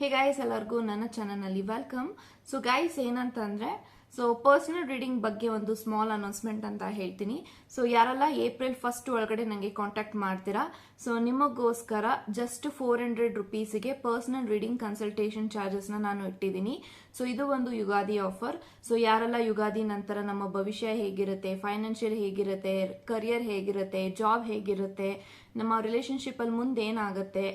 Hey guys ಎಲ್ಲರಿಗೂ ನನ್ನ ಚಾನಲ್ನಲ್ಲಿ ವೆಲ್ಕಮ್ ಸೊ ಗೈಸ್ ಏನಂತಂದ್ರೆ ಸೊ ಪರ್ಸನಲ್ ರೀಡಿಂಗ್ ಬಗ್ಗೆ ಒಂದು ಸ್ಮಾಲ್ ಅನೌನ್ಸ್ಮೆಂಟ್ ಅಂತ ಹೇಳ್ತೀನಿ. ಸೊ ಯಾರೆಲ್ಲ ಏಪ್ರಿಲ್ ಫಸ್ಟ್ ಒಳಗಡೆ ನನಗೆ ಕಾಂಟ್ಯಾಕ್ಟ್ ಮಾಡ್ತೀರಾ ಸೊ ನಿಮಗೋಸ್ಕರ ಜಸ್ಟ್ ಫೋರ್ ಹಂಡ್ರೆಡ್ ರುಪೀಸಿಗೆ ಪರ್ಸನಲ್ ರೀಡಿಂಗ್ ಕನ್ಸಲ್ಟೇಷನ್ ಚಾರ್ಜಸ್ನ ನಾನು ಇಟ್ಟಿದ್ದೀನಿ. ಸೊ ಇದು ಒಂದು ಯುಗಾದಿ ಆಫರ್ ಸೊ ಯಾರೆಲ್ಲ ಯುಗಾದಿ ನಂತರ ನಮ್ಮ ಭವಿಷ್ಯ ಹೇಗಿರುತ್ತೆ ಫೈನಾನ್ಷಿಯಲ್ ಹೇಗಿರುತ್ತೆ ಕರಿಯರ್ ಹೇಗಿರುತ್ತೆ ಜಾಬ್ ಹೇಗಿರುತ್ತೆ, ನಮ್ಮ ರಿಲೇಶನ್ಶಿಪ್ ಅಲ್ಲಿ ಮುಂದೆ ಏನಾಗುತ್ತೆ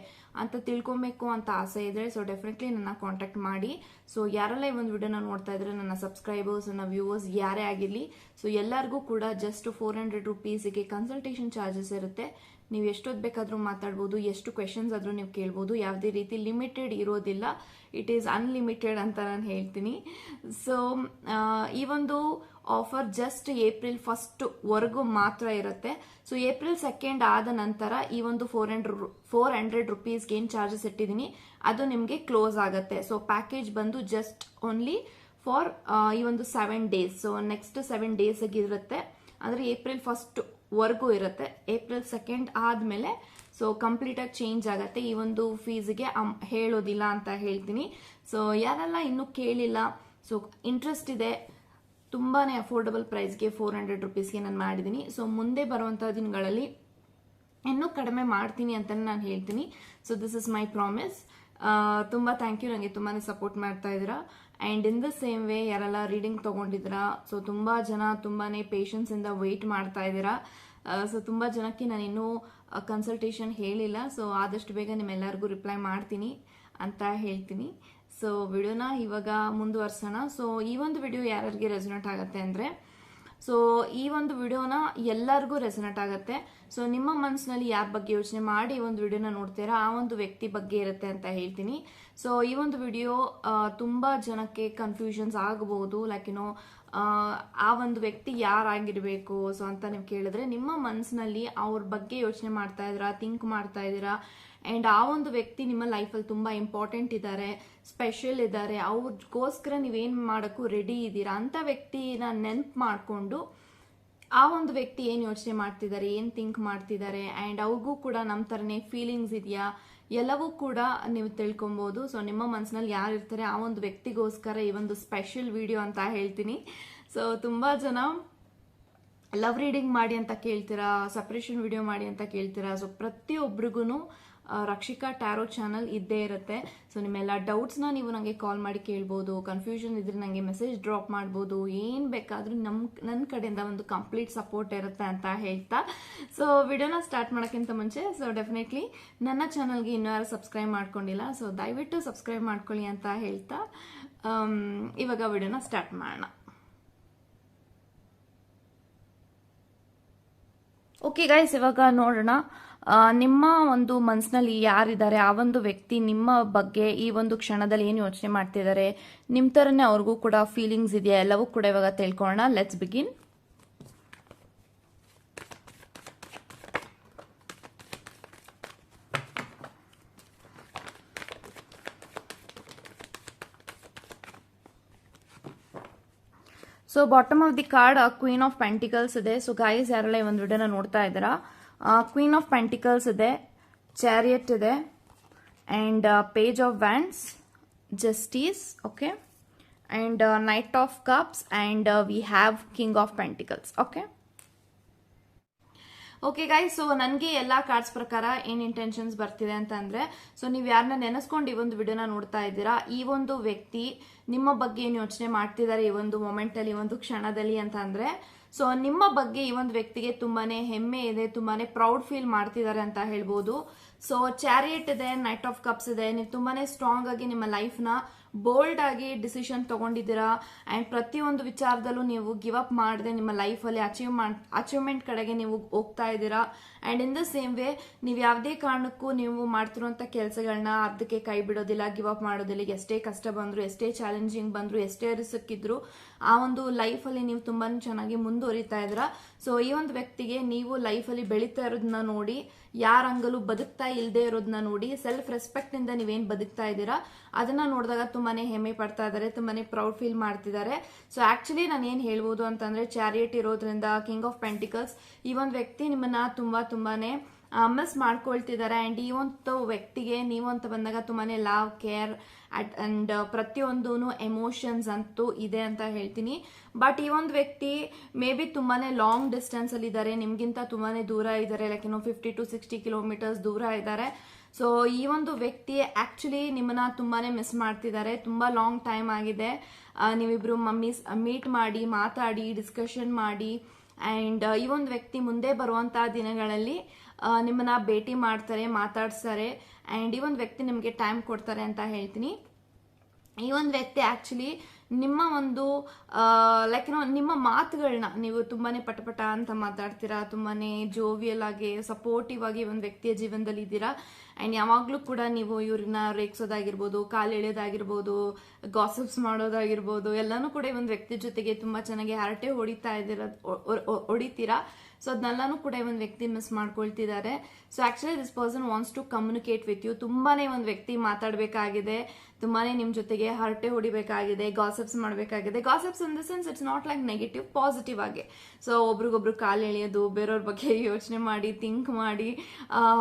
ಅಂತ ತಿಳ್ಕೊಬೇಕು ಅಂತ ಆಸೆ ಇದ್ರೆ ಸೊ ಡೆಫಿನೆಟ್ಲಿ ನನ್ನ ಕಾಂಟ್ಯಾಕ್ಟ್ ಮಾಡಿ. ಸೊ ಯಾರೆಲ್ಲ ಈ ಒಂದು ವಿಡಿಯೋನ ನೋಡ್ತಾ ಇದ್ರೆ ನನ್ನ ಸಬ್ಸ್ಕ್ರೈಬರ್ಸ್ ನನ್ನ ವ್ಯೂವರ್ಸ್ ಯಾರೇ ಆಗಿರಲಿ ಸೊ ಎಲ್ಲರಿಗೂ ಕೂಡ ಜಸ್ಟ್ ಫೋರ್ ಹಂಡ್ರೆಡ್ ರುಪೀಸಿಗೆ ಕನ್ಸಲ್ಟೇಷನ್ ಚಾರ್ಜಸ್ ಇರುತ್ತೆ. ನೀವು ಎಷ್ಟೊತ್ತು ಬೇಕಾದರೂ ಮಾತಾಡ್ಬೋದು, ಎಷ್ಟು ಕ್ವೆಶನ್ಸ್ ಆದರೂ ನೀವು ಕೇಳ್ಬೋದು, ಯಾವುದೇ ರೀತಿ ಲಿಮಿಟೆಡ್ ಇರೋದಿಲ್ಲ. ಇಟ್ ಈಸ್ ಅನ್ಲಿಮಿಟೆಡ್ ಅಂತ ನಾನು ಹೇಳ್ತೀನಿ. ಸೊ ಈ ಒಂದು ಆಫರ್ ಜಸ್ಟ್ ಏಪ್ರಿಲ್ ಫಸ್ಟ್ ವರೆಗೂ ಮಾತ್ರ ಇರುತ್ತೆ. ಸೊ ಏಪ್ರಿಲ್ ಸೆಕೆಂಡ್ ಆದ ನಂತರ ಈ ಒಂದು ಫೋರ್ ಹಂಡ್ರೆಡ್ ಫೋರ್ ಹಂಡ್ರೆಡ್ ರುಪೀಸ್ಗೆ ಏನು ಚಾರ್ಜಸ್ ಇಟ್ಟಿದ್ದೀನಿ? ಅದು ನಿಮಗೆ ಕ್ಲೋಸ್ ಆಗುತ್ತೆ. ಸೊ ಪ್ಯಾಕೇಜ್ ಬಂದು ಜಸ್ಟ್ ಓನ್ಲಿ ಫಾರ್ ಈ ಒಂದು seven days so next seven ಡೇಸಿಗೆ ಇರುತ್ತೆ. ಅಂದರೆ ಏಪ್ರಿಲ್ ಫಸ್ಟ್ ವರ್ಗೂ ಇರುತ್ತೆ. ಏಪ್ರಿಲ್ ಸೆಕೆಂಡ್ ಆದಮೇಲೆ ಸೊ ಕಂಪ್ಲೀಟಾಗಿ ಚೇಂಜ್ ಆಗುತ್ತೆ. ಈ ಒಂದು ಫೀಸ್ಗೆ ಹೇಳೋದಿಲ್ಲ ಅಂತ ಹೇಳ್ತೀನಿ. ಸೊ ಯಾರೆಲ್ಲ ಇನ್ನೂ ಕೇಳಿಲ್ಲ ಸೊ ಇಂಟ್ರೆಸ್ಟ್ ಇದೆ. ತುಂಬಾ ಅಫೋರ್ಡಬಲ್ ಪ್ರೈಸ್ಗೆ ಫೋರ್ ಹಂಡ್ರೆಡ್ ರುಪೀಸ್ಗೆ ನಾನು ಮಾಡಿದ್ದೀನಿ. ಸೊ ಮುಂದೆ ಬರುವಂಥ ದಿನಗಳಲ್ಲಿ ಇನ್ನೂ ಕಡಿಮೆ ಮಾಡ್ತೀನಿ ಅಂತಲೇ ನಾನು ಹೇಳ್ತೀನಿ. So this is my promise ತುಂಬ ಥ್ಯಾಂಕ್ ಯು ನನಗೆ ತುಂಬಾ ಸಪೋರ್ಟ್ ಮಾಡ್ತಾ ಇದ್ದೀರಾ. And in the same way ಯಾರೆಲ್ಲ ರೀಡಿಂಗ್ ತೊಗೊಂಡಿದ್ದೀರಾ ಸೊ ತುಂಬ ಜನ ತುಂಬಾ ಪೇಷನ್ಸಿಂದ ವೆಯ್ಟ್ ಮಾಡ್ತಾ ಇದ್ದೀರಾ. ಸೊ ತುಂಬ ಜನಕ್ಕೆ ನಾನು ಇನ್ನೂ ಕನ್ಸಲ್ಟೇಷನ್ ಹೇಳಿಲ್ಲ. ಸೊ ಆದಷ್ಟು ಬೇಗ ನಿಮ್ಮೆಲ್ಲರಿಗೂ ರಿಪ್ಲೈ ಮಾಡ್ತೀನಿ ಅಂತ ಹೇಳ್ತೀನಿ. ಸೊ ವಿಡಿಯೋನ ಇವಾಗ ಮುಂದುವರ್ಸೋಣ. ಸೊ ಈ ಒಂದು ವಿಡಿಯೋ ಯಾರ್ಯಾರಿಗೆ ರೆಸೊನೇಟ್ ಆಗುತ್ತೆ ಅಂದರೆ ಸೊ ಈ ಒಂದು ವಿಡಿಯೋನ ಎಲ್ಲರಿಗೂ ರೆಸನೆಟ್ ಆಗುತ್ತೆ. ಸೊ ನಿಮ್ಮ ಮನಸ್ಸಿನಲ್ಲಿ ಯಾರ ಬಗ್ಗೆ ಯೋಚನೆ ಮಾಡಿ ಈ ಒಂದು ವಿಡಿಯೋನ ನೋಡ್ತೀರಾ, ಆ ಒಂದು ವ್ಯಕ್ತಿ ಬಗ್ಗೆ ಇರುತ್ತೆ ಅಂತ ಹೇಳ್ತೀನಿ. ಸೊ ಈ ಒಂದು ವಿಡಿಯೋ ತುಂಬ ಜನಕ್ಕೆ ಕನ್ಫ್ಯೂಷನ್ಸ್ ಆಗಬಹುದು ಲೈಕ್ ಏನೋ ಆ ಒಂದು ವ್ಯಕ್ತಿ ಯಾರಾಗಿರ್ಬೇಕು? ಸೊ ಅಂತ ನೀವು ಕೇಳಿದ್ರೆ, ನಿಮ್ಮ ಮನಸ್ಸಿನಲ್ಲಿ ಅವ್ರ ಬಗ್ಗೆ ಯೋಚನೆ ಮಾಡ್ತಾ ಇದ್ದೀರಾ ಥಿಂಕ್ ಮಾಡ್ತಾ ಇದ್ದೀರಾ ಆ್ಯಂಡ್ ಆ ಒಂದು ವ್ಯಕ್ತಿ ನಿಮ್ಮ ಲೈಫಲ್ಲಿ ತುಂಬ ಇಂಪಾರ್ಟೆಂಟ್ ಇದ್ದಾರೆ ಸ್ಪೆಷಲ್ ಇದ್ದಾರೆ. ಅವ್ರಿಗೋಸ್ಕರ ನೀವೇನು ಮಾಡೋಕ್ಕೂ ರೆಡಿ ಇದ್ದೀರಾ ಅಂಥ ವ್ಯಕ್ತಿನ ನೆನ್ಪು ಮಾಡಿಕೊಂಡು ಆ ಒಂದು ವ್ಯಕ್ತಿ ಏನು ಯೋಚನೆ ಮಾಡ್ತಿದ್ದಾರೆ, ಏನು ಥಿಂಕ್ ಮಾಡ್ತಿದ್ದಾರೆ ಆ್ಯಂಡ್ ಅವ್ರಿಗೂ ಕೂಡ ನಮ್ಮ ಥರನೇ ಫೀಲಿಂಗ್ಸ್ ಇದೆಯಾ? ಎಲ್ಲವೂ ಕೂಡ ನೀವು ತಿಳ್ಕೊಬೋದು. ಸೊ ನಿಮ್ಮ ಮನಸ್ಸಿನಲ್ಲಿ ಯಾರು ಇರ್ತಾರೆ, ಆ ಒಂದು ವ್ಯಕ್ತಿಗೋಸ್ಕರ ಈ ಒಂದು ಸ್ಪೆಷಲ್ ವಿಡಿಯೋ ಅಂತ ಹೇಳ್ತೀನಿ. ಸೊ ತುಂಬ ಜನ ಲವ್ ರೀಡಿಂಗ್ ಮಾಡಿ ಅಂತ ಕೇಳ್ತೀರಾ ಸಪ್ರೇಷನ್ ವಿಡಿಯೋ ಮಾಡಿ ಅಂತ ಕೇಳ್ತೀರಾ? ಸೊ ಪ್ರತಿಯೊಬ್ಬರಿಗೂ ರಕ್ಷಿಕಾ ಟ್ಯಾರೋ ಚಾನಲ್ ಇದ್ದೇ ಇರುತ್ತೆ. ಸೊ ನಿಮ್ಮೆಲ್ಲ ಡೌಟ್ಸ್ನ ನೀವು ನನಗೆ ಕಾಲ್ ಮಾಡಿ ಕೇಳ್ಬೋದು ಕನ್ಫ್ಯೂಷನ್ ಇದ್ರೆ ನನಗೆ ಮೆಸೇಜ್ ಡ್ರಾಪ್ ಮಾಡ್ಬೋದು, ಏನು ಬೇಕಾದರೂ ನಮ್ಮ ನನ್ನ ಕಡೆಯಿಂದ ಒಂದು ಕಂಪ್ಲೀಟ್ ಸಪೋರ್ಟ್ ಇರುತ್ತೆ ಅಂತ ಹೇಳ್ತಾ. ಸೊ ವಿಡಿಯೋನ ಸ್ಟಾರ್ಟ್ ಮಾಡೋಕ್ಕಿಂತ ಮುಂಚೆ ಸೊ ಡೆಫಿನೆಟ್ಲಿ ನನ್ನ ಚಾನಲ್ಗೆ ಇನ್ನೂ ಯಾರು ಸಬ್ಸ್ಕ್ರೈಬ್ ಮಾಡ್ಕೊಂಡಿಲ್ಲ ಸೊ ದಯವಿಟ್ಟು ಸಬ್ಸ್ಕ್ರೈಬ್ ಮಾಡ್ಕೊಳ್ಳಿ ಅಂತ ಹೇಳ್ತಾ. ಇವಾಗ ವಿಡಿಯೋನ ಸ್ಟಾರ್ಟ್ ಮಾಡೋಣ. ಓಕೆ ಗೈಸ್ ಇವಾಗ ನೋಡೋಣ. ನಿಮ್ಮ ಒಂದು ಮನಸ್ಸಿನಲ್ಲಿ ಯಾರಿದ್ದಾರೆ? ಆ ಒಂದು ವ್ಯಕ್ತಿ ನಿಮ್ಮ ಬಗ್ಗೆ ಈ ಒಂದು ಕ್ಷಣದಲ್ಲಿ ಏನು ಯೋಚನೆ ಮಾಡ್ತಿದ್ದಾರೆ? ನಿಮ್ಮ ಥರನೇ ಅವ್ರಿಗೂ ಕೂಡ ಫೀಲಿಂಗ್ಸ್ ಇದೆಯಾ? ಎಲ್ಲವೂ ಕೂಡ ಇವಾಗ ತಿಳ್ಕೊಳ್ಳೋಣ. Let's begin so bottom of the card queen of pentacles ಇದೆ. ಸೊ ಗಾಯಸ್ ಯಾರೆಲ್ಲ ಈ ಒಂದು ವಿಡಿಯೋನ ನೋಡ್ತಾ ಇದ್ದೀರಾ? ಕ್ವೀನ್ ಆಫ್ ಪೆಂಟಿಕಲ್ಸ್ ಇದೆ ಚಾರಿಯಟ್ ಇದೆ and page of wands justice okay and knight of cups and we have king of pentacles okay okay guy so ನನಗೆ ಎಲ್ಲ ಕಾರ್ಡ್ಸ್ ಪ್ರಕಾರ ಏನು ಇಂಟೆನ್ಷನ್ಸ್ ಬರ್ತಿದೆ ಅಂತಂದ್ರೆ ಸೊ ನೀವು ಯಾರನ್ನ ನೆನೆಸ್ಕೊಂಡು ಈ ಒಂದು ವಿಡಿಯೋನ ನೋಡ್ತಾ ಇದ್ದೀರಾ, ಈ ಒಂದು ವ್ಯಕ್ತಿ ನಿಮ್ಮ ಬಗ್ಗೆ ಏನು ಯೋಚನೆ ಮಾಡ್ತಿದ್ದಾರೆ ಈ ಒಂದು ಮೊಮೆಂಟಲ್ಲಿ ಈ ಒಂದು ಕ್ಷಣದಲ್ಲಿ ಅಂತ ಅಂದ್ರೆ ಸೊ ನಿಮ್ಮ ಬಗ್ಗೆ ಈ ಒಂದು ವ್ಯಕ್ತಿಗೆ ತುಂಬಾನೇ ಹೆಮ್ಮೆ ಇದೆ, ತುಂಬಾನೇ ಪ್ರೌಡ್ ಫೀಲ್ ಮಾಡ್ತಿದ್ದಾರೆ ಅಂತ ಹೇಳ್ಬೋದು. ಸೊ ಚಾರಿಯಟ್ ಇದೆ ನೈಟ್ ಆಫ್ ಕಪ್ಸ್ ಇದೆ. ನೀವು ತುಂಬಾನೇ ಸ್ಟ್ರಾಂಗ್ ಆಗಿ ನಿಮ್ಮ ಲೈಫ್ನ ಬೋಲ್ಡ್ ಆಗಿ ಡಿಸಿಷನ್ ತಗೊಂಡಿದ್ದೀರಾ. ಆ್ಯಂಡ್ ಪ್ರತಿಯೊಂದು ವಿಚಾರದಲ್ಲೂ ನೀವು ಗಿವ್ ಅಪ್ ಮಾಡದೆ ನಿಮ್ಮ ಲೈಫಲ್ಲಿ ಅಚೀವ್ ಅಚೀವ್ಮೆಂಟ್ ಕಡೆಗೆ ನೀವು ಹೋಗ್ತಾ ಇದ್ದೀರಾ. And in the same way ನೀವು ಯಾವುದೇ ಕಾರಣಕ್ಕೂ ನೀವು ಮಾಡ್ತಿರುವಂಥ ಕೆಲಸಗಳನ್ನ ಅದಕ್ಕೆ ಕೈ ಬಿಡೋದಿಲ್ಲ ಗಿವ್ ಅಪ್ ಮಾಡೋದಿಲ್ಲ. ಎಷ್ಟೇ ಕಷ್ಟ ಬಂದರೂ, ಎಷ್ಟೇ ಚಾಲೆಂಜಿಂಗ್ ಬಂದರೂ, ಎಷ್ಟೇ ರಿಸ್ಕ್ ಇದ್ರು ಆ ಒಂದು ಲೈಫಲ್ಲಿ ನೀವು ತುಂಬಾ ಚೆನ್ನಾಗಿ ಮುಂದುವರಿತಾ ಇದ್ರ ಸೊ ಈ ಒಂದು ವ್ಯಕ್ತಿಗೆ ನೀವು ಲೈಫಲ್ಲಿ ಬೆಳೀತಾ ಇರೋದನ್ನ ನೋಡಿ, ಯಾರ ಅಂಗಲು ಬದುಕ್ತಾ ಇಲ್ಲದೆ ಇರೋದನ್ನ ನೋಡಿ ಸೆಲ್ಫ್ ರೆಸ್ಪೆಕ್ಟ್ ನೀವೇನು ನೀವೇನ್ ಬದುಕ್ತಾ ಇದ್ದೀರಾ? ಅದನ್ನ ನೋಡಿದಾಗ ತುಂಬಾನೇ ಹೆಮ್ಮೆ ಪಡ್ತಾ ಇದ್ದಾರೆ, ತುಂಬಾನೇ ಪ್ರೌಡ್ ಫೀಲ್ ಮಾಡ್ತಿದ್ದಾರೆ. ಸೊ ಆಕ್ಚುಲಿ ನಾನು ಏನು ಹೇಳ್ಬೋದು ಅಂತಂದ್ರೆ ಚಾರಿಯೇಟ್ ಇರೋದ್ರಿಂದ ಕಿಂಗ್ ಆಫ್ ಪೆಂಟಿಕಲ್ಸ್ ಈ ಒಂದು ವ್ಯಕ್ತಿ ನಿಮ್ಮನ್ನ ತುಂಬಾ ತುಂಬಾನೇ ಮಿಸ್ ಮಾಡ್ಕೊಳ್ತಿದ್ದಾರೆ. ಆ್ಯಂಡ್ ಈ ಒಂದು ವ್ಯಕ್ತಿಗೆ ನೀವು ಅಂತ ಬಂದಾಗ ತುಂಬಾನೇ ಲವ್ ಕೇರ್ ಅಂಡ್ ಪ್ರತಿಯೊಂದೂ ಎಮೋಷನ್ಸ್ ಅಂತೂ ಇದೆ ಅಂತ ಹೇಳ್ತೀನಿ. ಬಟ್ ಈ ಒಂದು ವ್ಯಕ್ತಿ ಮೇ ಬಿ ತುಂಬಾ ಲಾಂಗ್ ಡಿಸ್ಟೆನ್ಸ್ ಅಲ್ಲಿ ಇದ್ದಾರೆ ನಿಮ್ಗಿಂತ ತುಂಬಾ ದೂರ ಇದ್ದಾರೆ ಲೈಕ್ ಏನೋ ಫಿಫ್ಟಿ ಟು ಸಿಕ್ಸ್ಟಿ ಕಿಲೋಮೀಟರ್ಸ್ ದೂರ ಇದ್ದಾರೆ ಸೊ ಈ ಒಂದು ವ್ಯಕ್ತಿ ಆಕ್ಚುಲಿ ನಿಮ್ಮನ್ನ ತುಂಬಾ ಮಿಸ್ ಮಾಡ್ತಿದ್ದಾರೆ ತುಂಬಾ ಲಾಂಗ್ ಟೈಮ್ ಆಗಿದೆ. ನೀವಿಬ್ಬರು ನೀವಿಬ್ರು ಮಮ್ಮಿ ಮೀಟ್ ಮಾಡಿ, ಮಾತಾಡಿ ಡಿಸ್ಕಷನ್ ಮಾಡಿ ಆ್ಯಂಡ್ ಈ ಒಂದು ವ್ಯಕ್ತಿ ಮುಂದೆ ಬರುವಂಥ ದಿನಗಳಲ್ಲಿ ನಿಮ್ಮನ್ನ ಭೇಟಿ ಮಾಡ್ತಾರೆ ಮಾತಾಡ್ತಾರೆ ಆ್ಯಂಡ್ ಈ ಒಂದು ವ್ಯಕ್ತಿ ನಿಮಗೆ ಟೈಮ್ ಕೊಡ್ತಾರೆ ಅಂತ ಹೇಳ್ತೀನಿ. ಈ ಒಂದು ವ್ಯಕ್ತಿ ಆ್ಯಕ್ಚುಲಿ ನಿಮ್ಮ ಒಂದು ಲೈಕ್ ನೋ ನಿಮ್ಮ ಮಾತುಗಳನ್ನ ನೀವು ತುಂಬಾ ಪಟಪಟ ಅಂತ ಮಾತಾಡ್ತೀರಾ ತುಂಬಾ ಜೋವಿಯಲ್ ಆಗಿ ಸಪೋರ್ಟಿವ್ ಆಗಿ ಒಂದು ವ್ಯಕ್ತಿಯ ಜೀವನದಲ್ಲಿ ಇದ್ದೀರಾ? ಆ್ಯಂಡ್ ಯಾವಾಗಲೂ ಕೂಡ ನೀವು ಇವ್ರನ್ನ ರೇಗಿಸೋದಾಗಿರ್ಬೋದು, ಕಾಲು ಎಳೆಯೋದಾಗಿರ್ಬೋದು ಗಾಸಿಪ್ಸ್ ಮಾಡೋದಾಗಿರ್ಬೋದು, ಎಲ್ಲನೂ ಕೂಡ ಈ ಒಂದು ವ್ಯಕ್ತಿ ಜೊತೆಗೆ ತುಂಬ ಚೆನ್ನಾಗಿ ಹರಟೆ ಹೊಡಿತಾ ಇದ್ದೀರ ಹೊಡಿತೀರಾ? ಸೊ ಅದನ್ನೆಲ್ಲಾನು ಕೂಡ ಒಂದು ವ್ಯಕ್ತಿ miss ಮಾಡ್ಕೊಳ್ತಿದ್ದಾರೆ so actually this person wants to communicate with you ತುಂಬಾನೇ ಒಂದು ವ್ಯಕ್ತಿ ಮಾತಾಡಬೇಕಾಗಿದೆ. ತುಂಬಾನೇ ನಿಮ್ ಜೊತೆಗೆ ಹರಟೆ ಹೊಡಿಬೇಕಾಗಿದೆ ಗಾಸಪ್ಸ್ ಮಾಡಬೇಕಾಗಿದೆ. Gossips in the sense it's not like negative positive ಆಗಿ. ಸೊ ಒಬ್ರಿಗೊಬ್ರು ಕಾಲು ಎಳೆಯೋದು, ಬೇರೆಯವ್ರ ಬಗ್ಗೆ ಯೋಚನೆ ಮಾಡಿ ಥಿಂಕ್ ಮಾಡಿ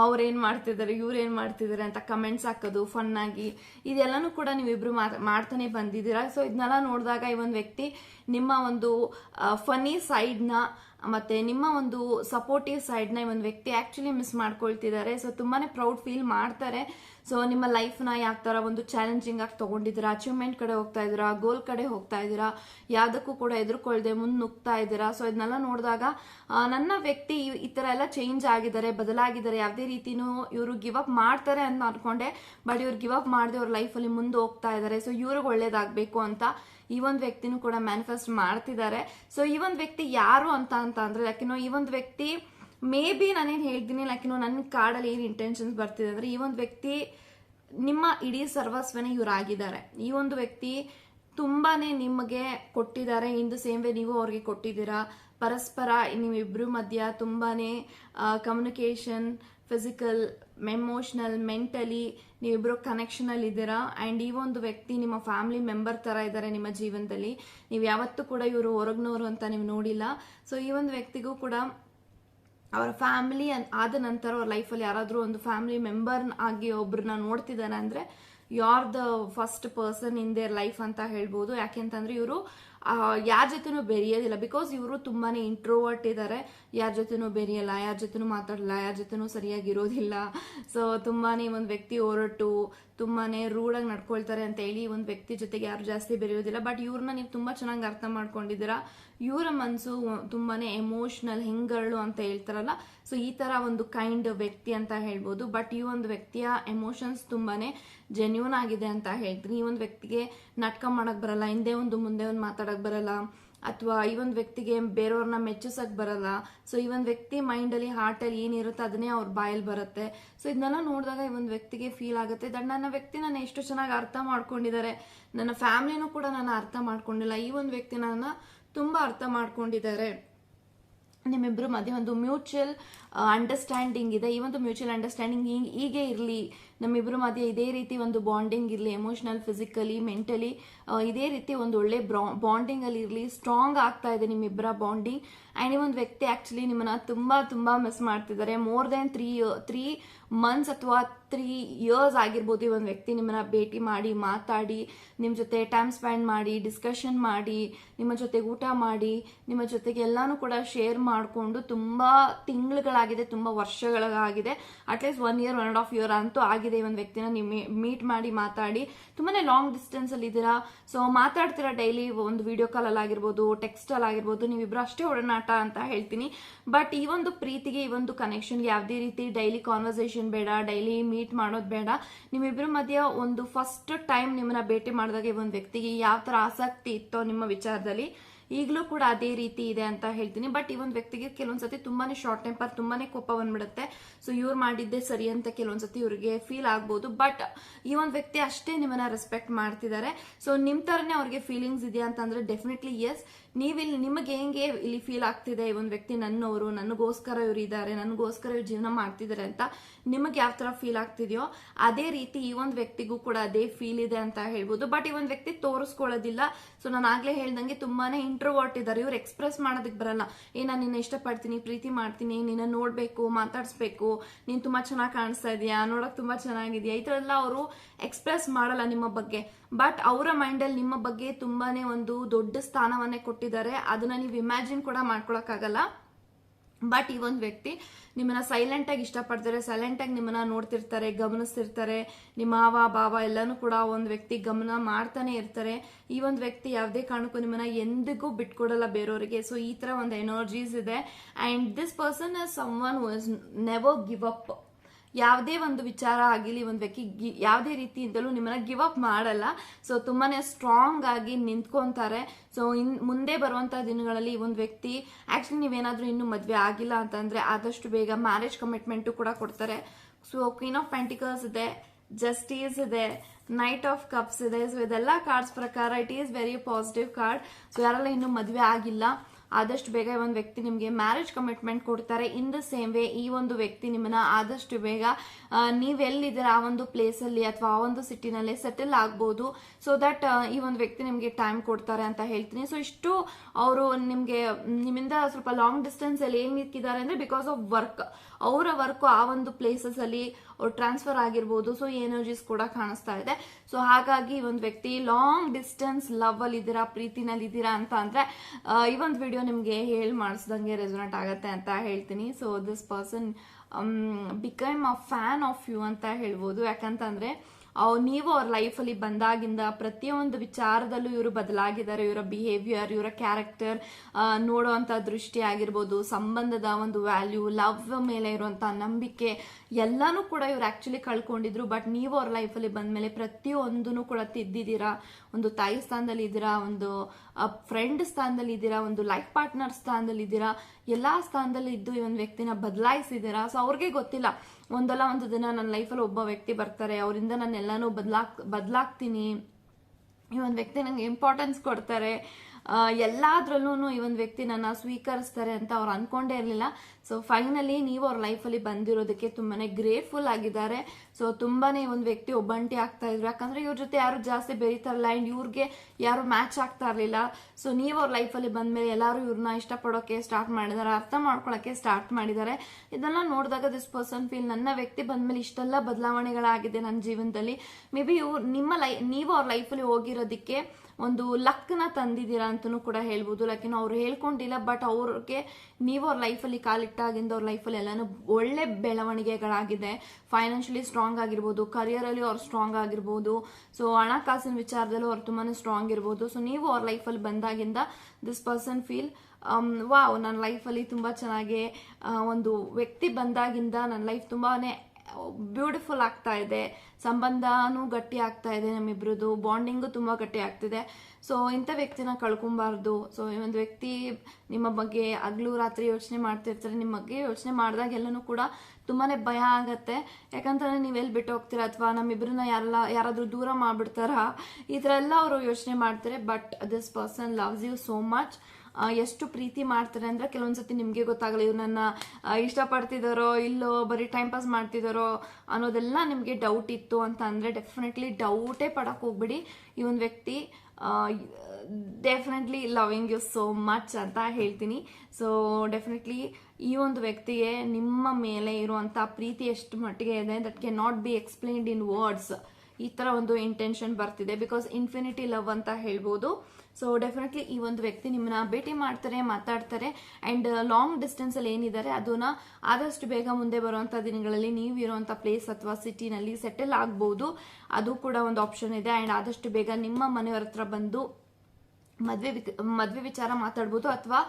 ಅವ್ರೇನ್ ಮಾಡ್ತಿದ್ದಾರೆ ಇವ್ರು ಏನ್ ಮಾಡ್ತಿದ್ದಾರೆ ಅಂತ ಕಮೆಂಟ್ಸ್ ಹಾಕೋದು ಫನ್ ಆಗಿ. ಇದೆಲ್ಲಾನು ಕೂಡ ನೀವಿಬ್ರು ಮಾಡ್ತಾನೆ ಬಂದಿದ್ದೀರಾ. ಸೊ ಇದನ್ನೆಲ್ಲ ನೋಡಿದಾಗ ಈ ಒಂದು ವ್ಯಕ್ತಿ ನಿಮ್ಮ ಒಂದು ಫನಿ ಸೈಡ್ನ ಮತ್ತೆ ನಿಮ್ಮ ಒಂದು ಸಪೋರ್ಟಿವ್ ಸೈಡ್ನ ಒಂದು ವ್ಯಕ್ತಿ ಆಕ್ಚುಲಿ ಮಿಸ್ ಮಾಡ್ಕೊಳ್ತಿದ್ದಾರೆ. ಸೊ ತುಂಬಾನೇ ಪ್ರೌಡ್ ಫೀಲ್ ಮಾಡ್ತಾರೆ. ಸೊ ನಿಮ್ಮ ಲೈಫ್ನ ಯಾವ ಥರ ಒಂದು ಚಾಲೆಂಜಿಂಗ್ ಆಗಿ ತಗೊಂಡಿದ್ದೀರಾ? ಅಚೀವ್ಮೆಂಟ್ ಕಡೆ ಹೋಗ್ತಾ ಇದ್ದೀರಾ? ಗೋಲ್ ಕಡೆ ಹೋಗ್ತಾ ಇದ್ದೀರಾ? ಯಾವುದಕ್ಕೂ ಕೂಡ ಎದುರ್ಕೊಳ್ದೆ ಮುಂದೆ ನುಗ್ತಾ ಇದ್ದೀರಾ? ಸೊ ಇದನ್ನೆಲ್ಲ ನೋಡಿದಾಗ ನನ್ನ ವ್ಯಕ್ತಿ ಈ- ಥರ ಎಲ್ಲ ಚೇಂಜ್ ಆಗಿದ್ದಾರೆ, ಬದಲಾಗಿದ್ದಾರೆ, ಯಾವುದೇ ರೀತಿನೂ ಇವರು ಗಿವ್ ಅಪ್ ಮಾಡ್ತಾರೆ ಅಂತ ಅನ್ಕೊಂಡೆ. ಬಟ್ ಇವ್ರು ಗಿವ್ ಅಪ್ ಮಾಡದೆ ಅವ್ರ ಲೈಫಲ್ಲಿ ಮುಂದೆ ಹೋಗ್ತಾ ಇದ್ದಾರೆ. ಸೊ ಇವ್ರಿಗೆ ಒಳ್ಳೇದಾಗಬೇಕು ಅಂತ ಈ ಒಂದು ವ್ಯಕ್ತಿನೂ ಕೂಡ ಮ್ಯಾನಿಫೆಸ್ಟ್ ಮಾಡ್ತಿದ್ದಾರೆ. ಸೊ ಈ ಒಂದು ವ್ಯಕ್ತಿ ಯಾರು ಅಂತ ಅಂತ ಅಂದ್ರೆ ಯಾಕೆನೋ ಈ ಒಂದು ವ್ಯಕ್ತಿ ಮೇ ಬಿ ನಾನೇನು ಹೇಳ್ತೀನಿ ಲೈಕಿನೋ ನನ್ನ ಕಾರ್ಡಲ್ಲಿ ಏನು ಇಂಟೆನ್ಷನ್ಸ್ ಬರ್ತಿದೆ ಅಂದ್ರೆ, ಈ ಒಂದು ವ್ಯಕ್ತಿ ನಿಮ್ಮ ಇಡೀ ಸರ್ವಸ್ವನೇ ಇವರಾಗಿದ್ದಾರೆ. ಈ ಒಂದು ವ್ಯಕ್ತಿ ತುಂಬಾನೇ ನಿಮಗೆ ಕೊಟ್ಟಿದ್ದಾರೆ. ಇನ್ ದ ಸೇಮ್ ವೇ ನೀವು ಅವ್ರಿಗೆ ಕೊಟ್ಟಿದ್ದೀರಾ. ಪರಸ್ಪರ ನಿಮ್ಮಿಬ್ಬರು ಮಧ್ಯ ತುಂಬಾ ಕಮ್ಯುನಿಕೇಷನ್ ಫಿಸಿಕಲ್ ಎಮೋಷ್ನಲ್ ಮೆಂಟಲಿ ನೀವಿಬ್ಬರು ಕನೆಕ್ಷನ್ ಅಲ್ಲಿ ಇದ್ದೀರಾ? ಅಂಡ್ ಈ ಒಂದು ವ್ಯಕ್ತಿ ನಿಮ್ಮ ಫ್ಯಾಮಿಲಿ ಮೆಂಬರ್ ತರ ಇದ್ದಾರೆ ನಿಮ್ಮ ಜೀವನದಲ್ಲಿ. ನೀವು ಯಾವತ್ತೂ ಕೂಡ ಇವರು ಹೊರಗ್ನವರು ಅಂತ ನೀವು ನೋಡಿಲ್ಲ. ಸೊ ಈ ಒಂದು ವ್ಯಕ್ತಿಗೂ ಕೂಡ ಅವರ ಫ್ಯಾಮಿಲಿ ಆದ ನಂತರ ಅವ್ರ ಲೈಫಲ್ಲಿ ಯಾರಾದರೂ ಒಂದು ಫ್ಯಾಮಿಲಿ ಮೆಂಬರ್ ಆಗಿ ಒಬ್ಬರನ್ನ ನೋಡ್ತಿದ್ದಾರೆ ಅಂದರೆ you are the first person in their life ಅಂತ ಹೇಳ್ಬೋದು. ಯಾಕೆಂತಂದ್ರೆ ಇವರು ಯಾರ ಜೊತೆನೂ ಬೆರೆಯೋದಿಲ್ಲ. ಬಿಕಾಸ್ ಇವರು ತುಂಬಾನೇ ಇಂಟ್ರೋವರ್ಟ್ ಇದ್ದಾರೆ ಯಾರ ಜೊತೆನೂ ಬೆರೆಯಲ್ಲ, ಯಾರ ಜೊತೆನೂ ಮಾತಾಡಲ್ಲ, ಯಾರ ಜೊತೆನೂ ಸರಿಯಾಗಿ ಇರೋದಿಲ್ಲ. ಸೊ ತುಂಬಾನೇ ಒಂದು ವ್ಯಕ್ತಿ ಹೊರಟು ತುಂಬಾನೇ ರೂಢಾಗಿ ನಡ್ಕೊಳ್ತಾರೆ ಅಂತ ಹೇಳಿ ಒಂದು ವ್ಯಕ್ತಿ ಜೊತೆಗೆ ಯಾರು ಜಾಸ್ತಿ ಬೆರೆಯೋದಿಲ್ಲ. ಬಟ್ ಇವ್ರನ್ನ ನೀವು ತುಂಬಾ ಚೆನ್ನಾಗಿ ಅರ್ಥ ಮಾಡ್ಕೊಂಡಿದ್ದೀರಾ. ಇವರ ಮನಸ್ಸು ತುಂಬಾ ಎಮೋಷನಲ್ ಹೆಂಗರ್ಳು ಅಂತ ಹೇಳ್ತಾರಲ್ಲ. ಸೊ ಈ ತರ ಒಂದು ಕೈಂಡ್ ವ್ಯಕ್ತಿ ಅಂತ ಹೇಳ್ಬೋದು. ಬಟ್ ಈ ಒಂದು ವ್ಯಕ್ತಿಯ ಎಮೋಷನ್ಸ್ ತುಂಬಾ ಜೆನ್ಯೂನ್ ಆಗಿದೆ ಅಂತ ಹೇಳ್ತೀನಿ. ಈ ಒಂದು ವ್ಯಕ್ತಿಗೆ ನಾಟಕ ಮಾಡಕ್ ಬರಲ್ಲ, ಹಿಂದೆ ಒಂದು ಮುಂದೆ ಒಂದು ಮಾತಾಡಕ್ ಬರಲ್ಲ ಅಥವಾ ಈ ಒಂದು ವ್ಯಕ್ತಿಗೆ ಬೇರೆಯವ್ರನ್ನ ಮೆಚ್ಚಿಸಕ್ ಬರಲ್ಲ. ಸೊ ಈ ಒಂದು ವ್ಯಕ್ತಿ ಮೈಂಡ್ ಅಲ್ಲಿ ಹಾರ್ಟ್ ಅಲ್ಲಿ ಏನಿರುತ್ತೆ ಅದನ್ನೇ ಅವ್ರ ಬಾಯಲ್ಲಿ ಬರುತ್ತೆ. ಸೊ ಇದನ್ನೆಲ್ಲ ನೋಡಿದಾಗ ಈ ಒಂದು ವ್ಯಕ್ತಿಗೆ ಫೀಲ್ ಆಗುತ್ತೆ. ದಟ್ ನನ್ನ ವ್ಯಕ್ತಿ ನಾನು ಎಷ್ಟು ಚೆನ್ನಾಗಿ ಅರ್ಥ ಮಾಡ್ಕೊಂಡಿದ್ದಾರೆ. ನನ್ನ ಫ್ಯಾಮಿಲಿನೂ ಕೂಡ ನಾನು ಅರ್ಥ ಮಾಡ್ಕೊಂಡಿಲ್ಲ. ಈ ಒಂದು ವ್ಯಕ್ತಿ ನನ್ನ ತುಂಬಾ ಅರ್ಥ ಮಾಡ್ಕೊಂಡಿದ್ದಾರೆ. ನಿಮ್ಮಿಬ್ರು ಮಧ್ಯೆ ಒಂದು ಮ್ಯೂಚುವಲ್ ಅಂಡರ್ಸ್ಟ್ಯಾಂಡಿಂಗ್ ಇದೆ. ಈ ಒಂದು ಮ್ಯೂಚುವಲ್ ಅಂಡರ್ಸ್ಟ್ಯಾಂಡಿಂಗ್ ಹೀಗೆ ಇರಲಿ. ನಮ್ಮಿಬ್ರು ಮಧ್ಯೆ ಇದೇ ರೀತಿ ಒಂದು ಬಾಂಡಿಂಗ್ ಇರಲಿ ಎಮೋಷನಲ್ ಫಿಸಿಕಲಿ ಮೆಂಟಲಿ ಇದೇ ರೀತಿ ಒಂದು ಒಳ್ಳೆ ಬಾಂಡಿಂಗ್ ಅಲ್ಲಿ ಇರಲಿ ಸ್ಟ್ರಾಂಗ್ ಆಗ್ತಾ ಇದೆ ನಿಮ್ಮಿಬ್ಬರ ಬಾಂಡಿಂಗ್ ಆ್ಯಂಡ್ ಈ ಒಂದು ವ್ಯಕ್ತಿ ಆಕ್ಚುಲಿ ನಿಮ್ಮನ್ನ ತುಂಬ ತುಂಬ ಮಿಸ್ ಮಾಡ್ತಿದ್ದಾರೆ. More than three three months ಅಥವಾ ತ್ರೀ ಇಯರ್ಸ್ ಆಗಿರ್ಬೋದು ಈ ಒಂದು ವ್ಯಕ್ತಿ ನಿಮ್ಮನ್ನ ಭೇಟಿ ಮಾಡಿ, ಮಾತಾಡಿ ನಿಮ್ಮ ಜೊತೆ ಟೈಮ್ ಸ್ಪೆಂಡ್ ಮಾಡಿ ಡಿಸ್ಕಷನ್ ಮಾಡಿ, ನಿಮ್ಮ ಜೊತೆಗೆ ಊಟ ಮಾಡಿ, ನಿಮ್ಮ ಜೊತೆಗೆ ಎಲ್ಲಾನು ಕೂಡ ಶೇರ್ ಮಾಡಿಕೊಂಡು ತುಂಬ ತಿಂಗಳುಗಳಾಗಿದೆ, ತುಂಬ ವರ್ಷಗಳಾಗಿದೆ. At least one year one and half year ಅಂತೂ ಆಗಿದೆ. ಈ ಒಂದು ವ್ಯಕ್ತಿನ, ನೀವು ಮೀಟ್ ಮಾಡಿ ಮಾತಾಡಿ. ತುಂಬಾನೇ ಲಾಂಗ್ ಡಿಸ್ಟೆನ್ಸ್ ಅಲ್ಲಿ ಇದ್ದೀರಾ. ಸೊ ಮಾತಾಡ್ತೀರಾ ಡೈಲಿ ಒಂದು ವಿಡಿಯೋ ಕಾಲ್ ಅಲ್ಲಿ ಆಗಿರ್ಬೋದು ಟೆಕ್ಸ್ಟ್ ಅಲ್ಲಿ ಆಗಿರ್ಬೋದು ನೀವಿಬ್ರು ಅಷ್ಟೇ ಒಡನಾಟ ಅಂತ ಹೇಳ್ತೀನಿ. ಬಟ್ ಈ ಒಂದು ಪ್ರೀತಿಗೆ, ಈ ಒಂದು ಕನೆಕ್ಷನ್ಗೆ ಯಾವುದೇ ರೀತಿ ಡೈಲಿ ಕಾನ್ವರ್ಸೇಷನ್ ಬೇಡ ಡೈಲಿ ಮೀಟ್ ಮಾಡೋದು ಬೇಡ. ನಿಮ್ಮಿಬ್ಬರ ಮಧ್ಯ ಒಂದು ಫಸ್ಟ್ ಟೈಮ್ ನಿಮ್ಮನ್ನ ಭೇಟಿ ಮಾಡಿದಾಗ ಈ ಒಂದು ವ್ಯಕ್ತಿಗೆ ಯಾವ ತರ ಆಸಕ್ತಿ ಇತ್ತೋ ನಿಮ್ಮ ವಿಚಾರದಲ್ಲಿ? ಈಗಲೂ ಕೂಡ ಅದೇ ರೀತಿ ಇದೆ ಅಂತ ಹೇಳ್ತೀನಿ. ಬಟ್ ಈ ಒಂದು ವ್ಯಕ್ತಿಗೆ ಕೆಲವೊಂದ್ಸತಿ ತುಂಬಾನೇ ಶಾರ್ಟ್ ಟೆಂಪರ್ ತುಂಬಾನೇ ಕೋಪ ಬಂದ್ಬಿಡುತ್ತೆ. ಸೊ ಇವ್ರು ಮಾಡಿದ್ದೆ ಸರಿ ಅಂತ ಕೆಲವೊಂದ್ಸತಿ ಇವ್ರಿಗೆ ಫೀಲ್ ಆಗ್ಬೋದು. ಬಟ್ ಈ ಒಂದು ವ್ಯಕ್ತಿ ಅಷ್ಟೇ ನಿಮ್ಮನ್ನ ರೆಸ್ಪೆಕ್ಟ್ ಮಾಡ್ತಿದ್ದಾರೆ ಸೊ ನಿಮ್ ತರನೇ ಅವ್ರಿಗೆ ಫೀಲಿಂಗ್ಸ್ ಇದೆಯಾ ಅಂತಂದ್ರೆ ಡೆಫಿನೆಟ್ಲಿ ಎಸ್ ನೀವಿಲ್ಲಿ ನಿಮಗೆ ಹೆಂಗೆ ಇಲ್ಲಿ ಫೀಲ್ ಆಗ್ತಿದೆ ಈ ಒಂದು ವ್ಯಕ್ತಿ ನನ್ನವರು ನನಗೋಸ್ಕರ ಇವ್ರು ಇದ್ದಾರೆ ನನಗೋಸ್ಕರ ಇವ್ರು ಜೀವನ ಮಾಡ್ತಿದ್ದಾರೆ ಅಂತ ನಿಮಗೆ ಯಾವ ತರ ಫೀಲ್ ಆಗ್ತಿದೆಯೋ ಅದೇ ರೀತಿ ಈ ಒಂದು ವ್ಯಕ್ತಿಗೂ ಕೂಡ ಅದೇ ಫೀಲ್ ಇದೆ ಅಂತ ಹೇಳ್ಬೋದು. ಬಟ್ ಈ ಒಂದು ವ್ಯಕ್ತಿ ತೋರಿಸ್ಕೊಳ್ಳೋದಿಲ್ಲ. ಸೊ ನಾನು ಆಗ್ಲೇ ಹೇಳ್ದಂಗೆ ತುಂಬಾನೇ ಇಂಟ್ರೋವರ್ಟ್ ಇದ್ದಾರೆ ಇವ್ರು ಎಕ್ಸ್ಪ್ರೆಸ್ ಮಾಡೋದಕ್ಕೆ ಬರಲ್ಲ. ಏ, ನಾನು ನಿನ್ನ ಇಷ್ಟಪಡ್ತೀನಿ, ಪ್ರೀತಿ ಮಾಡ್ತೀನಿ, ನಿನ್ನ ನೋಡಬೇಕು, ಮಾತಾಡಿಸ್ಬೇಕು, ನೀನು ತುಂಬಾ ಚೆನ್ನಾಗಿ ಕಾಣಿಸ್ತಾ ಇದೀಯಾ, ನೋಡೋಕೆ ತುಂಬಾ ಚೆನ್ನಾಗಿದೆಯಾ, ಈ ಥರ ಎಲ್ಲ ಅವರು ಎಕ್ಸ್ಪ್ರೆಸ್ ಮಾಡಲ್ಲ ನಿಮ್ಮ ಬಗ್ಗೆ. ಬಟ್ ಅವರ ಮೈಂಡಲ್ಲಿ ನಿಮ್ಮ ಬಗ್ಗೆ ತುಂಬಾನೇ ಒಂದು ದೊಡ್ಡ ಸ್ಥಾನವನ್ನೇ ಕೊಟ್ಟಿದ್ದಾರೆ. ಅದನ್ನ ನೀವು ಇಮ್ಯಾಜಿನ್ ಕೂಡ ಮಾಡ್ಕೊಳಕ್ಕಾಗಲ್ಲ ಬಟ್ ಈ ಒಂದು ವ್ಯಕ್ತಿ ನಿಮ್ಮನ್ನ ಸೈಲೆಂಟ್ ಆಗಿ ಇಷ್ಟಪಡ್ತಾರೆ ಸೈಲೆಂಟ್ ಆಗಿ ನಿಮ್ಮನ್ನ ನೋಡ್ತಿರ್ತಾರೆ, ಗಮನಿಸ್ತಿರ್ತಾರೆ, ನಿಮ್ಮ ಮಾವ ಭಾವ ಎಲ್ಲಾನು ಕೂಡ ಒಂದು ವ್ಯಕ್ತಿ ಗಮನ ಮಾಡ್ತಾನೆ ಇರ್ತಾರೆ. ಈ ಒಂದು ವ್ಯಕ್ತಿ ಯಾವುದೇ ಕಾರಣಕ್ಕೂ ನಿಮ್ಮನ್ನ ಎಂದಿಗೂ ಬಿಟ್ಕೊಡಲ್ಲ ಬೇರೆಯವರಿಗೆ. ಸೊ ಈ ತರ ಒಂದು ಎನರ್ಜೀಸ್ ಇದೆ. And this person is someone never give up ಯಾವುದೇ ಒಂದು ವಿಚಾರ ಆಗಿರಲಿ ಒಂದು ವ್ಯಕ್ತಿ ಯಾವುದೇ ರೀತಿಯಿಂದಲೂ ನಿಮ್ಮನ್ನ ಗಿವ್ ಅಪ್ ಮಾಡಲ್ಲ. ಸೊ ತುಂಬಾನೇ ಸ್ಟ್ರಾಂಗ್ ಆಗಿ ನಿಂತ್ಕೊಂತಾರೆ. ಸೊ ಇನ್, ಮುಂದೆ ಬರುವಂತಹ ದಿನಗಳಲ್ಲಿ ಈ ಒಂದು ವ್ಯಕ್ತಿ ಆಕ್ಚುಲಿ ನೀವೇನಾದ್ರೂ ಇನ್ನೂ ಮದುವೆ ಆಗಿಲ್ಲ ಅಂತಂದ್ರೆ ಆದಷ್ಟು ಬೇಗ ಮ್ಯಾರೇಜ್ ಕಮಿಟ್ಮೆಂಟು ಕೂಡ ಕೊಡ್ತಾರೆ. ಸೊ ಕ್ವೀನ್ ಆಫ್ ಪೆಂಟಿಕಲ್ಸ್ ಇದೆ ಜಸ್ಟೀಸ್ ಇದೆ ನೈಟ್ ಆಫ್ ಕಪ್ಸ್ ಇದೆ. ಸೊ ಇದೆಲ್ಲ ಕಾರ್ಡ್ಸ್ ಪ್ರಕಾರ it is very positive card so ಯಾರೆಲ್ಲ ಇನ್ನೂ ಮದುವೆ ಆಗಿಲ್ಲ ಆದಷ್ಟು ಬೇಗ ಒಂದು ವ್ಯಕ್ತಿ ನಿಮಗೆ ಮ್ಯಾರೇಜ್ ಕಮಿಟ್ಮೆಂಟ್ ಕೊಡ್ತಾರೆ. ಇನ್ ದ ಸೇಮ್ ವೇ ಈ ಒಂದು ವ್ಯಕ್ತಿ ನಿಮ್ಮನ್ನ ಆದಷ್ಟು ಬೇಗ ನೀವೆಲ್ಲಿದ್ದೀರ ಆ ಒಂದು ಪ್ಲೇಸಲ್ಲಿ ಅಥವಾ ಆ ಒಂದು ಸಿಟಿನಲ್ಲಿ ಸೆಟಲ್ ಆಗ್ಬೋದು. ಸೊ ದಟ್ ಈ ಒಂದು ವ್ಯಕ್ತಿ ನಿಮಗೆ ಟೈಮ್ ಕೊಡ್ತಾರೆ ಅಂತ ಹೇಳ್ತೀನಿ. ಸೊ ಇಷ್ಟು ಅವರು ನಿಮಗೆ, ನಿಮ್ಮಿಂದ ಸ್ವಲ್ಪ ಲಾಂಗ್ ಡಿಸ್ಟೆನ್ಸ್ ಅಲ್ಲಿ ಏನ್ ನಿಂತಿದ್ದಾರೆ ಅಂದ್ರೆ ಬಿಕಾಸ್ ಆಫ್ ವರ್ಕ್ ಅವರ ವರ್ಕ್ ಆ ಒಂದು ಪ್ಲೇಸಸ್ ಅಲ್ಲಿ ಟ್ರಾನ್ಸ್ಫರ್ ಆಗಿರ್ಬೋದು. ಸೊ ಎನರ್ಜೀಸ್ ಕೂಡ ಕಾಣಿಸ್ತಾ ಇದೆ. ಸೊ ಹಾಗಾಗಿ ಒಂದು ವ್ಯಕ್ತಿ ಲಾಂಗ್ ಡಿಸ್ಟೆನ್ಸ್ ಲವ್ ಅಲ್ಲಿ ಇದ್ದೀರಾ, ಪ್ರೀತಿನಲ್ಲಿ ಇದ್ದೀರಾ ಅಂತ ಅಂದ್ರೆ ಈ ಒಂದು ವಿಡಿಯೋ ನಿಮಗೆ ಹೇಳಿ ಮಾಡಿಸ್ದಂಗೆ ರೆಸೊನೇಟ್ ಆಗುತ್ತೆ ಅಂತ ಹೇಳ್ತೀನಿ. So this person become a fan of you ಅಂತ ಹೇಳ್ಬೋದು. ಯಾಕಂತಂದ್ರೆ ನೀವು ಅವ್ರ ಲೈಫಲ್ಲಿ ಬಂದಾಗಿಂದ ಪ್ರತಿಯೊಂದು ವಿಚಾರದಲ್ಲೂ ಇವರು ಬದಲಾಗಿದ್ದಾರೆ ಇವರ ಬಿಹೇವಿಯರ್ ಇವರ ಕ್ಯಾರೆಕ್ಟರ್ ನೋಡುವಂತ ದೃಷ್ಟಿ ಆಗಿರ್ಬೋದು, ಸಂಬಂಧದ ಒಂದು ವ್ಯಾಲ್ಯೂ ಲವ್ ಮೇಲೆ ಇರುವಂತ ನಂಬಿಕೆ ಎಲ್ಲಾನು ಕೂಡ ಇವ್ರು ಆಕ್ಚುಲಿ ಕಳ್ಕೊಂಡಿದ್ರು. ಬಟ್ ನೀವು ಅವ್ರ ಲೈಫಲ್ಲಿ ಬಂದ್ಮೇಲೆ ಪ್ರತಿಯೊಂದೂ ಕೂಡ ತಿದ್ದಿದ್ದೀರಾ ಒಂದು ತಾಯಿ ಸ್ಥಾನದಲ್ಲಿ ಇದ್ದೀರಾ ಒಂದು ಫ್ರೆಂಡ್ ಸ್ಥಾನದಲ್ಲಿ ಇದ್ದೀರಾ, ಒಂದು ಲೈಫ್ ಪಾರ್ಟ್ನರ್ ಸ್ಥಾನದಲ್ಲಿ ಇದ್ದೀರಾ, ಎಲ್ಲಾ ಸ್ಥಾನದಲ್ಲಿ ಇದ್ದು ಈ ಒಂದು ವ್ಯಕ್ತಿನ ಬದಲಾಯಿಸಿದ್ದೀರಾ? ಸೊ ಅವ್ರಿಗೆ ಗೊತ್ತಿಲ್ಲ. ಒಂದಲ್ಲ ಒಂದು ದಿನ ನನ್ನ ಲೈಫಲ್ಲಿ ಒಬ್ಬ ವ್ಯಕ್ತಿ ಬರ್ತಾರೆ, ಅವರಿಂದ ನಾನು ಎಲ್ಲಾನು ಬದಲಾಗ್ ಬದಲಾಗ್ತೀನಿ. ಈ ಒಂದು ವ್ಯಕ್ತಿ ನಂಗೆ ಇಂಪಾರ್ಟೆನ್ಸ್ ಕೊಡ್ತಾರೆ. ಎಲ್ಲಾದ್ರಲ್ಲೂ ಈ ಒಂದು ವ್ಯಕ್ತಿ ನನ್ನ ಸ್ವೀಕರಿಸ್ತಾರೆ ಅಂತ ಅವ್ರು ಅನ್ಕೊಂಡೇ ಇರಲಿಲ್ಲ. ಸೊ ಫೈನಲಿ ನೀವು ಅವ್ರ ಲೈಫಲ್ಲಿ ಬಂದಿರೋದಕ್ಕೆ ತುಂಬಾನೇ ಗ್ರೇಟ್ಫುಲ್ ಆಗಿದ್ದಾರೆ. ಸೊ ತುಂಬಾನೇ ಒಂದು ವ್ಯಕ್ತಿ ಒಬ್ಬಂಟಿ ಆಗ್ತಾ ಇದ್ರು. ಯಾಕಂದ್ರೆ ಇವ್ರ ಜೊತೆ ಯಾರು ಜಾಸ್ತಿ ಬೆರೀತಾರಲ್ಲ ಅಂಡ್ ಇವ್ರಿಗೆ ಯಾರು ಮ್ಯಾಚ್ ಆಗ್ತಾ ಇರಲಿಲ್ಲ. ಸೊ ನೀವು ಅವ್ರ ಲೈಫಲ್ಲಿ ಬಂದ್ಮೇಲೆ ಎಲ್ಲರೂ ಇವ್ರನ್ನ ಇಷ್ಟಪಡೋಕೆ ಸ್ಟಾರ್ಟ್ ಮಾಡಿದ್ದಾರೆ ಅರ್ಥ ಮಾಡ್ಕೊಳಕ್ಕೆ ಸ್ಟಾರ್ಟ್ ಮಾಡಿದ್ದಾರೆ ಇದನ್ನ ನೋಡಿದಾಗ ದಿಸ್ ಪರ್ಸನ್ ಫೀಲ್ ನನ್ನ ವ್ಯಕ್ತಿ ಬಂದ್ಮೇಲೆ ಇಷ್ಟೆಲ್ಲ ಬದಲಾವಣೆಗಳಾಗಿದೆ ನನ್ನ ಜೀವನದಲ್ಲಿ. ಮೇ ಬಿ ಇವ್ರು ನಿಮ್ಮ ಲೈ ನೀವು ಅವ್ರ ಲೈಫಲ್ಲಿ ಹೋಗಿರೋದಕ್ಕೆ ಒಂದು ಲಕ್ನ ತಂದಿದ್ದೀರಾ ಅಂತಲೂ ಕೂಡ ಹೇಳ್ಬೋದು. ಲೈಕ್ ಅವ್ರು ಹೇಳ್ಕೊಂಡಿಲ್ಲ ಬಟ್ ಅವ್ರಿಗೆ ನೀವು ಅವ್ರ ಲೈಫಲ್ಲಿ ಕಾಲಿಟ್ಟಾಗಿಂದ ಅವ್ರ ಲೈಫಲ್ಲಿ ಎಲ್ಲನೂ ಒಳ್ಳೆ ಬೆಳವಣಿಗೆಗಳಾಗಿದೆ. ಫೈನಾನ್ಷಿಯಲಿ ಸ್ಟ್ರಾಂಗ್ ಆಗಿರ್ಬೋದು ಕರಿಯರಲ್ಲಿ ಅವ್ರು ಸ್ಟ್ರಾಂಗ್ ಆಗಿರ್ಬೋದು. ಸೊ ಹಣಕಾಸಿನ ವಿಚಾರದಲ್ಲೂ ಅವ್ರು ತುಂಬಾ ಸ್ಟ್ರಾಂಗ್ ಇರ್ಬೋದು. ಸೊ ನೀವು ಅವ್ರ ಲೈಫಲ್ಲಿ ಬಂದಾಗಿಂದ ದಿಸ್ ಪರ್ಸನ್ ಫೀಲ್ ವಾವ್ ನನ್ನ ಲೈಫಲ್ಲಿ ತುಂಬ ಚೆನ್ನಾಗಿ ಒಂದು ವ್ಯಕ್ತಿ ಬಂದಾಗಿಂದ ನನ್ನ ಲೈಫ್ ತುಂಬಾನೇ ಬ್ಯೂಟಿಫುಲ್ ಆಗ್ತಾ ಇದೆ. ಸಂಬಂಧನೂ ಗಟ್ಟಿ ಆಗ್ತಾ ಇದೆ ನಮ್ಮಿಬ್ರದ್ದು. ಬಾಂಡಿಂಗು ತುಂಬ ಗಟ್ಟಿ ಆಗ್ತಿದೆ. ಸೊ ಇಂಥ ವ್ಯಕ್ತಿನ ಕಳ್ಕೊಬಾರ್ದು. ಸೊ ಈ ಒಂದು ವ್ಯಕ್ತಿ ನಿಮ್ಮ ಬಗ್ಗೆ ಹಗ್ಲು ರಾತ್ರಿ ಯೋಚನೆ ಮಾಡ್ತಿರ್ತಾರೆ. ನಿಮ್ಮ ಬಗ್ಗೆ ಯೋಚನೆ ಮಾಡಿದಾಗ ಎಲ್ಲನೂ ಕೂಡ ತುಂಬಾ ಭಯ ಆಗತ್ತೆ. ಯಾಕಂತಂದ್ರೆ ನೀವು ಎಲ್ಲಿ ಬಿಟ್ಟು ಹೋಗ್ತೀರಾ? ಅಥವಾ ನಮ್ಮಿಬ್ರನ್ನ ಯಾರೆಲ್ಲ, ಯಾರಾದರೂ ದೂರ ಮಾಡಿಬಿಡ್ತಾರ? ಈ ಥರ ಎಲ್ಲ ಅವರು ಯೋಚನೆ ಮಾಡ್ತಾರೆ. But this person loves you so much ಎಷ್ಟು ಪ್ರೀತಿ ಮಾಡ್ತಾರೆ ಅಂದ್ರೆ ಕೆಲವೊಂದ್ಸತಿ ನಿಮ್ಗೆ ಗೊತ್ತಾಗಲ್ಲ ಇವ್ರು ನನ್ನ ಇಷ್ಟಪಡ್ತಿದ್ದಾರೋ ಇಲ್ಲೋ, ಬರೀ ಟೈಮ್ ಪಾಸ್ ಮಾಡ್ತಿದ್ದಾರೋ ಅನ್ನೋದೆಲ್ಲ ನಿಮಗೆ ಡೌಟ್ ಇತ್ತು ಅಂತ ಅಂದರೆ ಡೆಫಿನೆಟ್ಲಿ ಡೌಟೇ ಪಡಕ್ ಹೋಗ್ಬಿಡಿ. ಈ ಒಂದು ವ್ಯಕ್ತಿ definitely loving you so much ಅಂತ ಹೇಳ್ತೀನಿ. ಸೊ ಡೆಫಿನೆಟ್ಲಿ ಈ ಒಂದು ವ್ಯಕ್ತಿಗೆ ನಿಮ್ಮ ಮೇಲೆ ಇರುವಂಥ ಪ್ರೀತಿ ಎಷ್ಟು ಮಟ್ಟಿಗೆ ಇದೆ that cannot be explained in words ಈ ತರ ಒಂದು ಇಂಟೆನ್ಷನ್ ಬರ್ತಿದೆ. ಬಿಕಾಸ್ ಇನ್ಫಿನಿಟಿ ಲವ್ ಅಂತ ಹೇಳ್ಬೋದು. ಸೊ ಡೆಫಿನೆಟ್ಲಿ ಈ ಒಂದು ವ್ಯಕ್ತಿ ನಿಮ್ಮನ್ನ ಭೇಟಿ ಮಾಡ್ತಾರೆ, ಮಾತಾಡ್ತಾರೆ ಅಂಡ್ ಲಾಂಗ್ ಡಿಸ್ಟೆನ್ಸಲ್ಲಿ ಏನಿದ್ದಾರೆ ಅದನ್ನು ಆದಷ್ಟು ಬೇಗ ಮುಂದೆ ಬರುವಂತ ದಿನಗಳಲ್ಲಿ ನೀವು ಇರುವಂತ ಪ್ಲೇಸ್ ಅಥವಾ ಸಿಟಿನಲ್ಲಿ ಸೆಟಲ್ ಆಗ್ಬೋದು. ಅದು ಕೂಡ ಒಂದು ಆಪ್ಷನ್ ಇದೆ. ಅಂಡ್ ಆದಷ್ಟು ಬೇಗ ನಿಮ್ಮ ಮನೆಯವರ ಹತ್ರ ಬಂದು ಮದುವೆ ಮದುವೆ ವಿಚಾರ ಮಾತಾಡ್ಬೋದು ಅಥವಾ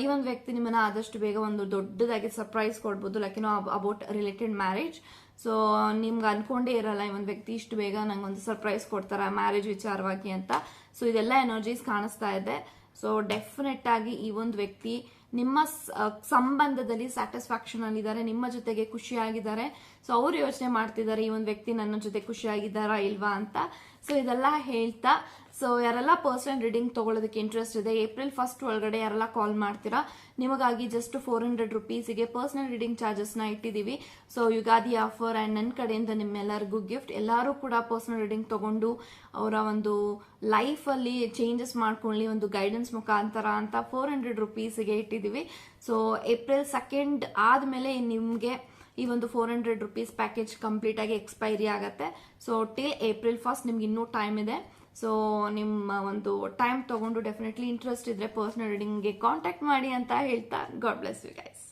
ಈ ಒಂದು ವ್ಯಕ್ತಿ ನಿಮ್ಮನ್ನ ಆದಷ್ಟು ಬೇಗ ಒಂದು ದೊಡ್ಡದಾಗಿ ಸರ್ಪ್ರೈಸ್ ಕೊಡ್ಬೋದು. Like no about related marriage so ನಿಮ್ಗೆ ಅನ್ಕೊಂಡೇ ಇರಲ್ಲ, ಈ ಒಂದು ವ್ಯಕ್ತಿ ಇಷ್ಟು ಬೇಗ ನಂಗೆ ಒಂದು ಸರ್ಪ್ರೈಸ್ ಕೊಡ್ತಾರ ಮ್ಯಾರೇಜ್ ವಿಚಾರವಾಗಿ ಅಂತ. ಸೊ ಇದೆಲ್ಲ ಎನರ್ಜೀಸ್ ಕಾಣಿಸ್ತಾ ಇದೆ. ಸೊ ಡೆಫಿನೆಟ್ ಆಗಿ ಈ ಒಂದು ವ್ಯಕ್ತಿ ನಿಮ್ಮ ಸಂಬಂಧದಲ್ಲಿ ಸ್ಯಾಟಿಸ್ಫ್ಯಾಕ್ಷನ್ ಅಲ್ಲಿದ್ದಾರೆ ನಿಮ್ಮ ಜೊತೆಗೆ ಖುಷಿಯಾಗಿದ್ದಾರೆ. ಸೊ ಅವ್ರು ಯೋಚನೆ ಮಾಡ್ತಿದ್ದಾರೆ, ಈ ಒಂದು ವ್ಯಕ್ತಿ ನನ್ನ ಜೊತೆ ಖುಷಿಯಾಗಿದ್ದಾರಾ ಇಲ್ವಾ ಅಂತ. ಸೊ ಇದೆಲ್ಲ ಹೇಳ್ತಾ ಸೊ ಯಾರೆಲ್ಲ ಪರ್ಸನಲ್ ರೀಡಿಂಗ್ ತಗೊಳ್ಳೋದಕ್ಕೆ ಇಂಟ್ರೆಸ್ಟ್ ಇದೆ ಏಪ್ರಿಲ್ ಫಸ್ಟ್ ಒಳಗಡೆ ಯಾರೆಲ್ಲ ಕಾಲ್ ಮಾಡ್ತೀರಾ, ನಿಮಗಾಗಿ ಜಸ್ಟ್ ಫೋರ್ ಹಂಡ್ರೆಡ್ ರುಪೀಸಿಗೆ ಪರ್ಸನಲ್ ರೀಡಿಂಗ್ ಚಾರ್ಜಸ್ನ ಇಟ್ಟಿದ್ದೀವಿ ಸೊ ಯುಗಾದಿ ಆಫರ್ ಆ್ಯಂಡ್ ನನ್ನ ಕಡೆಯಿಂದ ನಿಮ್ಮೆಲ್ಲರಿಗೂ ಗಿಫ್ಟ್ ಎಲ್ಲರೂ ಕೂಡ ಪರ್ಸನಲ್ ರೀಡಿಂಗ್ ತಗೊಂಡು ಅವರ ಒಂದು ಲೈಫಲ್ಲಿ ಚೇಂಜಸ್ ಮಾಡ್ಕೊಳ್ಳಿ, ಒಂದು ಗೈಡೆನ್ಸ್ ಮುಖಾಂತರ ಅಂತ ಫೋರ್ ಹಂಡ್ರೆಡ್ ರುಪೀಸಿಗೆ ಇಟ್ಟಿದ್ದೀವಿ ಸೊ ಏಪ್ರಿಲ್ ಸೆಕೆಂಡ್ ಆದಮೇಲೆ ನಿಮಗೆ ಈ ಒಂದು four hundred rupees package complete ಆಗಿ ಎಕ್ಸ್ಪೈರಿ ಆಗುತ್ತೆ. ಸೊ ಟಿಲ್ ಏಪ್ರಿಲ್ ಫಸ್ಟ್ ನಿಮ್ಗೆ ಇನ್ನೂ ಟೈಮ್ ಇದೆ. ಸೊ ನಿಮ್ಮ ಒಂದು ಟೈಮ್ ತಗೊಂಡು ಡೆಫಿನೆಟ್ಲಿ ಇಂಟ್ರೆಸ್ಟ್ ಇದ್ರೆ ಪರ್ಸ್ನಲ್ ರೀಡಿಂಗ್ಗೆ ಕಾಂಟ್ಯಾಕ್ಟ್ ಮಾಡಿ ಅಂತ ಹೇಳ್ತಾ ಗಾಡ್ ಬ್ಲೆಸ್ ಯು ಗೈಸ್